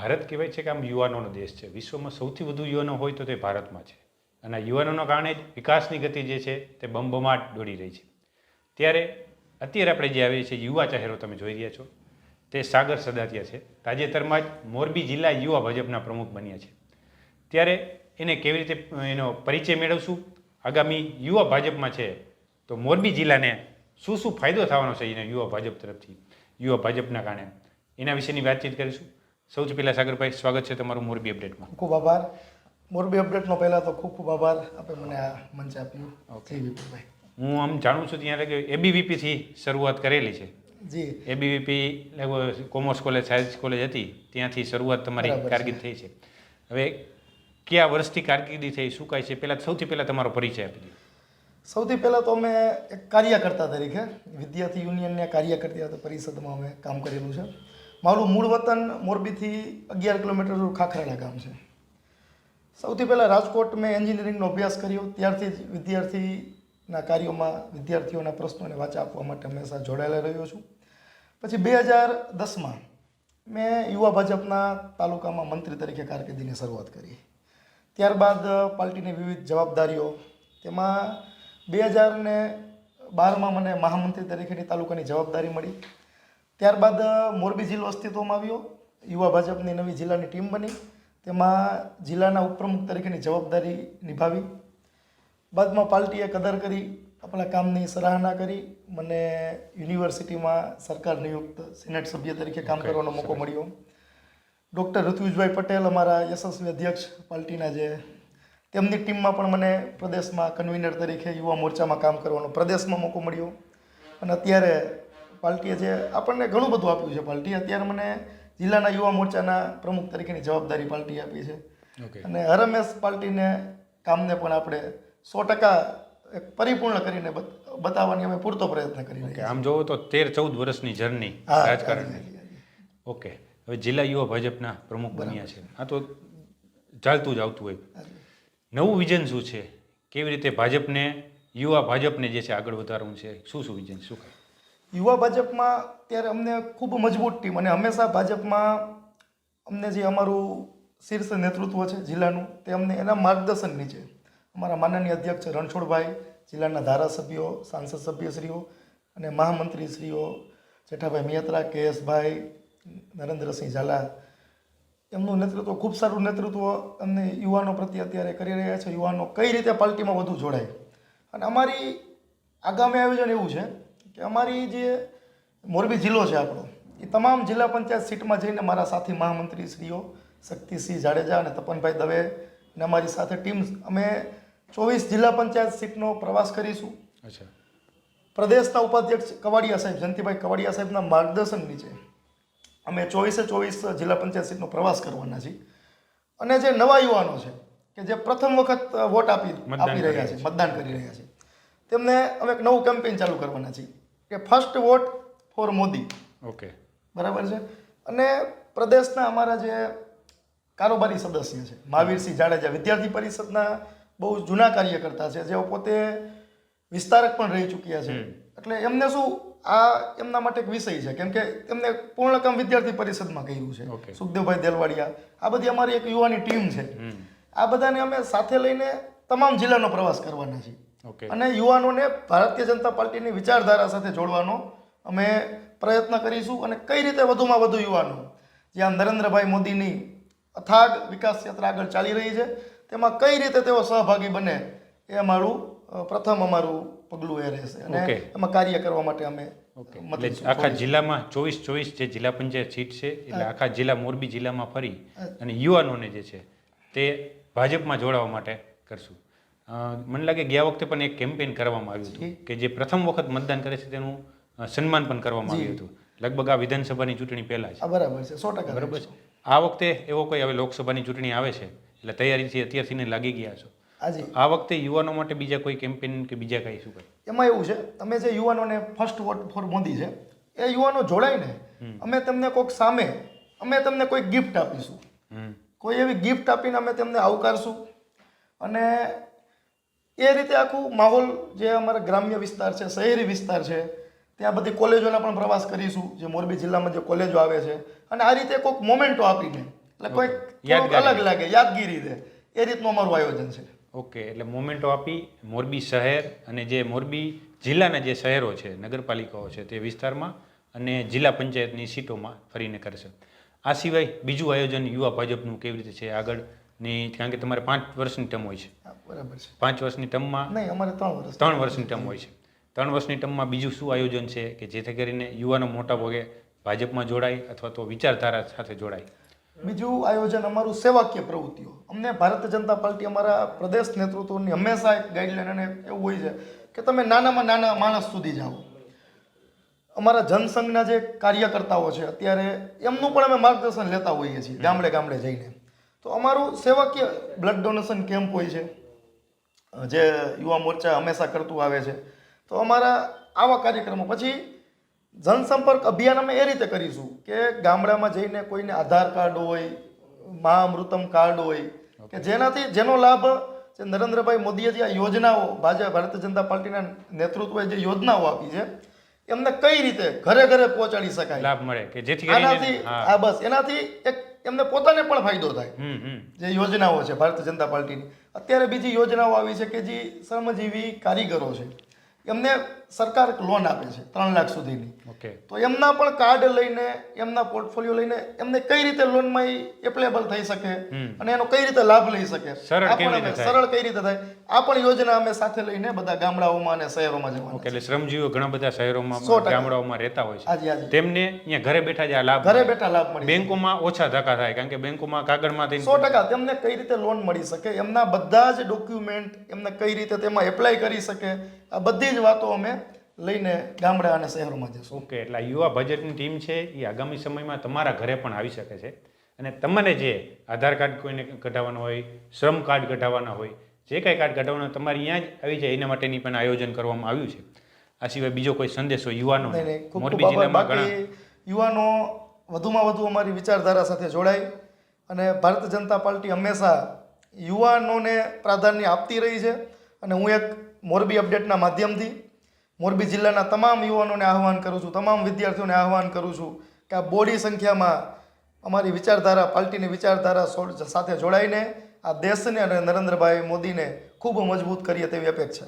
ભારત કહેવાય છે કે આમ યુવાનોનો દેશ છે. વિશ્વમાં સૌથી વધુ યુવાનો હોય તો તે ભારતમાં છે. અને યુવાનોના કારણે જ વિકાસની ગતિ જે છે તે બમબમાટ દોડી રહી છે. ત્યારે અત્યારે આપણે જે આવીએ છીએ, યુવા ચહેરો તમે જોઈ રહ્યા છો, તે સાગર સદાતિયા છે. તાજેતરમાં જ મોરબી જિલ્લા યુવા ભાજપના પ્રમુખ બન્યા છે. ત્યારે એને કેવી રીતે, એનો પરિચય મેળવશું? આગામી યુવા ભાજપમાં છે તો મોરબી જિલ્લાને શું શું ફાયદો થવાનો છે એને યુવા ભાજપ તરફથી? યુવા ભાજપના કારણે. એના વિશેની વાતચીત કરીશું. સૌથી પહેલાં સાગરભાઈ સ્વાગત છે તમારું મોરબી અપડેટમાં. ખૂબ આભાર. મોરબી અપડેટનો પહેલાં તો ખૂબ ખૂબ આભાર. આપે મને આ મંચ આપ્યું. ઓકે. હું આમ જાણું છું ત્યાં લગે એબીવીપીથી શરૂઆત કરેલી છે. જી. ABVP commerce college science college હતી. ત્યાંથી શરૂઆત તમારી કારકિર્દી થઈ છે. હવે કયા વર્ષથી કારકિર્દી થઈ શું કાંઈ છે? પહેલાં સૌથી પહેલાં તમારો પરિચય આપી દો. સૌથી પહેલાં તો અમે એક કાર્યકર્તા તરીકે વિદ્યાર્થી યુનિયનને કાર્યકર્તા પરિષદમાં અમે કામ કરેલું છે. મારું મૂળ વતન મોરબીથી અગિયાર કિલોમીટર દૂર ખાખરાળા ગામ છે. સૌથી પહેલાં રાજકોટ મેં એન્જિનિયરિંગનો અભ્યાસ કર્યો. ત્યારથી જ વિદ્યાર્થીના કાર્યોમાં વિદ્યાર્થીઓના પ્રશ્નોને વાચા આપવા માટે હંમેશા જોડાયેલા રહ્યો છું. પછી બે હજાર દસમાં મેં યુવા ભાજપના તાલુકામાં મંત્રી તરીકે કારકિર્દીની શરૂઆત કરી. ત્યારબાદ પાર્ટીની વિવિધ જવાબદારીઓ, તેમાં બે હજાર ને બારમાં મને મહામંત્રી તરીકેની તાલુકાની જવાબદારી મળી. ત્યારબાદ મોરબી જિલ્લો અસ્તિત્વમાં આવ્યો. યુવા ભાજપની નવી જિલ્લાની ટીમ બની. તેમાં જિલ્લાના ઉપપ્રમુખ તરીકેની જવાબદારી નિભાવી. બાદમાં પાર્ટીએ કદર કરી આપણા કામની સરાહના કરી મને યુનિવર્સિટીમાં સરકાર નિયુક્ત સિનેટ સભ્ય તરીકે કામ કરવાનો મોકો મળ્યો. ડૉક્ટર ઋત્વિજભાઈ પટેલ અમારા યશસ્વી અધ્યક્ષ પાર્ટીના જે તેમની ટીમમાં પણ મને પ્રદેશમાં કન્વીનર તરીકે યુવા મોરચામાં કામ કરવાનો પ્રદેશમાં મોકો મળ્યો. અને અત્યારે પાર્ટીએ જે આપણને ઘણું બધું આપ્યું છે. પાર્ટીએ અત્યારે મને જિલ્લાના યુવા મોરચાના પ્રમુખ તરીકેની જવાબદારી પાર્ટી આપી છે. ઓકે. અને હરમેશ પાર્ટીને કામને પણ આપણે સો ટકા પરિપૂર્ણ કરીને બત- બતાવવાની અમે પૂરતો પ્રયત્ન કરી આમ જોવો તો તેર ચૌદ વર્ષની જર્ની રાજકારણની. ઓકે હવે જિલ્લા યુવા ભાજપના પ્રમુખ બન્યા છે. આ તો ચાલતું જ આવતું હોય. નવું વિઝન શું છે? કેવી રીતે ભાજપને યુવા ભાજપને જે છે આગળ વધારવું છે? શું શું વિઝન શું યુવા ભાજપમાં ત્યારે અમને ખૂબ મજબૂત ટીમ અને હંમેશા ભાજપમાં અમને જે અમારું શીર્ષ નેતૃત્વ છે જિલ્લાનું તે અમને એના માર્ગદર્શન નીચે. અમારા માનનીય અધ્યક્ષ રણછોડભાઈ, જિલ્લાના ધારાસભ્યો, સાંસદ સભ્યશ્રીઓ અને મહામંત્રીશ્રીઓ, જેઠાભાઈ મિયત્રા કેએસભાઈ, નરેન્દ્રસિંહ ઝાલા. એમનું નેતૃત્વ, ખૂબ સારું નેતૃત્વ અમને યુવાનો પ્રત્યે અત્યારે કરી રહ્યા છે. યુવાનો કઈ રીતે પાર્ટીમાં વધુ જોડાય? અને અમારી આગામી આયોજન એવું છે કે અમારી જે મોરબી જિલ્લો છે આપણો એ તમામ જિલ્લા પંચાયત સીટમાં જઈને મારા સાથી મહામંત્રી શ્રીઓ શક્તિસિંહ જાડેજા અને તપનભાઈ દવે અને અમારી સાથે ટીમ અમે ચોવીસ જિલ્લા પંચાયત સીટનો પ્રવાસ કરીશું. અચ્છા. પ્રદેશના ઉપાધ્યક્ષ કવાડિયા સાહેબ જયંતિભાઈ કવાડિયા સાહેબના માર્ગદર્શન નીચે અમે ચોવીસે ચોવીસ જિલ્લા પંચાયત સીટનો પ્રવાસ કરવાના છીએ. અને જે નવા યુવાનો છે કે જે પ્રથમ વખત વોટ આપી આપી રહ્યા છે મતદાન કરી રહ્યા છે તેમને અમે એક નવું કેમ્પેન ચાલુ કરવાના છીએ. કે first vote for Modi. Okay. બરાબર છે? અને પ્રદેશના અમારા જે કારોબારી સદસ્ય છે મહાવીરસિંહ જાડેજા વિદ્યાર્થી પરિષદના બહુ જૂના કાર્યકર્તા છે જેઓ પોતે વિસ્તારક પણ રહી ચૂક્યા છે. એટલે એમને શું આ એમના માટે એક વિષય છે કેમ કે તેમને પૂર્ણકામ વિદ્યાર્થી પરિષદમાં કર્યું છે. સુખદેવભાઈ દેલવાડિયા આ બધી અમારી એક યુવાની ટીમ છે. આ બધાને અમે સાથે લઈને તમામ જિલ્લાનો પ્રવાસ કરવાના છીએ. અને યુવાનોને ભારતીય જનતા પાર્ટીની વિચારધારા સાથે જોડવાનો અમે પ્રયત્ન કરીશું અને કઈ રીતે વધુમાં વધુ યુવાનો જ્યાં નરેન્દ્રભાઈ મોદીની અથાગ વિકાસ યાત્રા આગળ ચાલી રહી છે તેમાં કઈ રીતે તેઓ સહભાગી બને એ અમારું પ્રથમ અમારું પગલું એ રહેશે અને. એમાં કાર્ય કરવા માટે અમે આખા જિલ્લામાં ચોવીસ ચોવીસ જે જિલ્લા પંચાયત સીટ છે એટલે આખા જિલ્લા મોરબી જિલ્લામાં ફરી અને યુવાનોને જે છે તે ભાજપમાં જોડાવા માટે કરશું. મને લાગે ગયા વખતે પણ એક કેમ્પેઇન કરવામાં આવ્યું હતું કે જે પ્રથમ વખત મતદાન કરે છે તેનું સન્માન પણ કરવામાં આવ્યું હતું. લગભગ આ વિધાનસભાની ચૂંટણી પહેલાં છે આ બરાબર છે સો ટકા બરાબર છે. આ વખતે એવો કોઈ હવે લોકસભાની ચૂંટણી આવે છે? એટલે તૈયારીથી અત્યારથી લાગી ગયા છો. આ વખતે યુવાનો માટે બીજા કોઈ કેમ્પેન કે બીજા કઈ શું એમાં એવું છે તમે જે યુવાનોને ફર્સ્ટ વોટ ફોર મોદી છે એ યુવાનો જોડાઈને અમે તમને કોઈક સામે અમે તમને કોઈ ગિફ્ટ આપીશું. કોઈ એવી ગિફ્ટ આપીને અમે તેમને આવકારશું. અને એ રીતે આખું માહોલ જે અમારા ગ્રામ્ય વિસ્તાર છે શહેરી વિસ્તાર છે ત્યાં બધી કોલેજોના પણ પ્રવાસ કરીશું જે મોરબી જિલ્લામાં જે કોલેજો આવે છે. અને આ રીતે કોઈક મોમેન્ટો આપીને એટલે કોઈક. અલગ લાગે યાદગીરી દે એ રીતનું અમારું આયોજન છે. ઓકે એટલે મોમેન્ટો આપી મોરબી શહેર અને જે મોરબી જિલ્લાના જે શહેરો છે નગરપાલિકાઓ છે તે વિસ્તારમાં અને જિલ્લા પંચાયતની સીટોમાં ફરીને કરશે. આ સિવાય બીજું આયોજન યુવા ભાજપનું કેવી રીતે છે આગળની કારણ કે તમારે પાંચ વર્ષની ટર્મ હોય છે. બરાબર છે. પાંચ વર્ષની ટર્મમાં નહીં અમારે ત્રણ વર્ષ ત્રણ વર્ષની ટર્મ હોય છે. ત્રણ વર્ષની ટર્મમાં બીજું શું આયોજન છે કે જેથી કરીને યુવાનો મોટા ભાગે ભાજપમાં જોડાય અથવા તો વિચારધારા સાથે જોડાય? બીજું આયોજન અમારું સેવાકીય પ્રવૃત્તિઓ. અમને ભારતીય જનતા પાર્ટી અમારા પ્રદેશ નેતૃત્વની હંમેશા એક ગાઈડલાઈન અને એવું હોય છે કે તમે નાનામાં નાના માણસ સુધી જાઓ. અમારા જનસંઘના જે કાર્યકર્તાઓ છે અત્યારે એમનું પણ અમે માર્ગદર્શન લેતા હોઈએ છીએ ગામડે ગામડે જઈને. તો અમારું સેવાકીય બ્લડ ડોનેશન કેમ્પ હોય છે. જે યુવા મોરચા હંમેશા કરતું આવે છે. તો અમારા આવા કાર્યક્રમો પછી જનસંપર્ક અભિયાન અમે એ રીતે કરીશું કે ગામડામાં જઈને કોઈને આધાર કાર્ડ હોય મહામૃતમ કાર્ડ હોય કે જેનાથી જેનો લાભ જે નરેન્દ્રભાઈ મોદીએ જે આ યોજનાઓ ભાજપ ભારતીય જનતા પાર્ટીના નેતૃત્વે જે યોજનાઓ આપી છે એમને કઈ રીતે ઘરે ઘરે પહોંચાડી શકાય? લાભ મળે કે જેથી આનાથી હા. આ બસ એનાથી એક એમને પોતાને પણ ફાયદો થાય. જે યોજનાઓ છે ભારતીય જનતા પાર્ટીની. અત્યારે બીજી યોજનાઓ આવી છે કે જે શ્રમજીવી કારીગરો છે. એમને સરકાર લોન આપે છે ત્રણ લાખ સુધીની. ઓકે તો એમના પણ કાર્ડ લઈને એમના પોર્ટફોલિયો લઈને એમને કઈ રીતે લોનમાં એપ્લેબલ થઈ શકે અને એનો કઈ રીતે લાભ લઈ શકે? સરળ કઈ રીતે થાય? આ પણ યોજના અમે સાથે લઈને બધા ગામડાઓમાં અને શહેરોમાં જવાનું ઓકે એટલે શ્રમજીવીઓ ઘણા બધા શહેરોમાં ગામડાઓમાં રહેતા હોય છે. તેમને અહીંયા ઘરે બેઠા જ આ લાભ ઘરે બેઠા લાભ મળે બેંકોમાં ઓછા ધક્કા થાય કારણ કે બેંકોમાં કાગળમાં થઈને સો ટકા. તેમને કઈ રીતે લોન મળી શકે? એમના બધા જ ડોક્યુમેન્ટ એમને કઈ રીતે તેમાં એપ્લાય કરી શકે? આ બધી જ વાતો અમે લઈને ગામડા અને શહેરોમાં જશું. ઓકે એટલે આ યુવા બજેટની ટીમ છે એ આગામી સમયમાં તમારા ઘરે પણ આવી શકે છે. અને તમને જે આધાર કાર્ડ કોઈને કઢાવવાનું હોય શ્રમ કાર્ડ કઢાવવાના હોય જે કાંઈ કાર્ડ કઢાવવાનું તમારે અહીંયા જ આવી જાય એના માટેની પણ આયોજન કરવામાં આવ્યું છે. આ સિવાય બીજો કોઈ સંદેશો યુવાનો મોરબી જિલ્લામાં ઘણા બાકી યુવાનો વધુમાં વધુ અમારી વિચારધારા સાથે જોડાય અને ભારતીય જનતા પાર્ટી હંમેશા યુવાનોને પ્રાધાન્ય આપતી રહી છે. અને હું એક મોરબી અપડેટના માધ્યમથી મોરબી જિલ્લાના તમામ યુવાનોને આહવાન કરું છું, તમામ વિદ્યાર્થીઓને આહવાન કરું છું કે આ બોડી સંખ્યામાં અમારી વિચારધારા, પાર્ટીની વિચારધારા સાથે જોડાઈને આ દેશને અને નરેન્દ્રભાઈ મોદીને ખૂબ મજબૂત કરીએ તેવી અપેક્ષા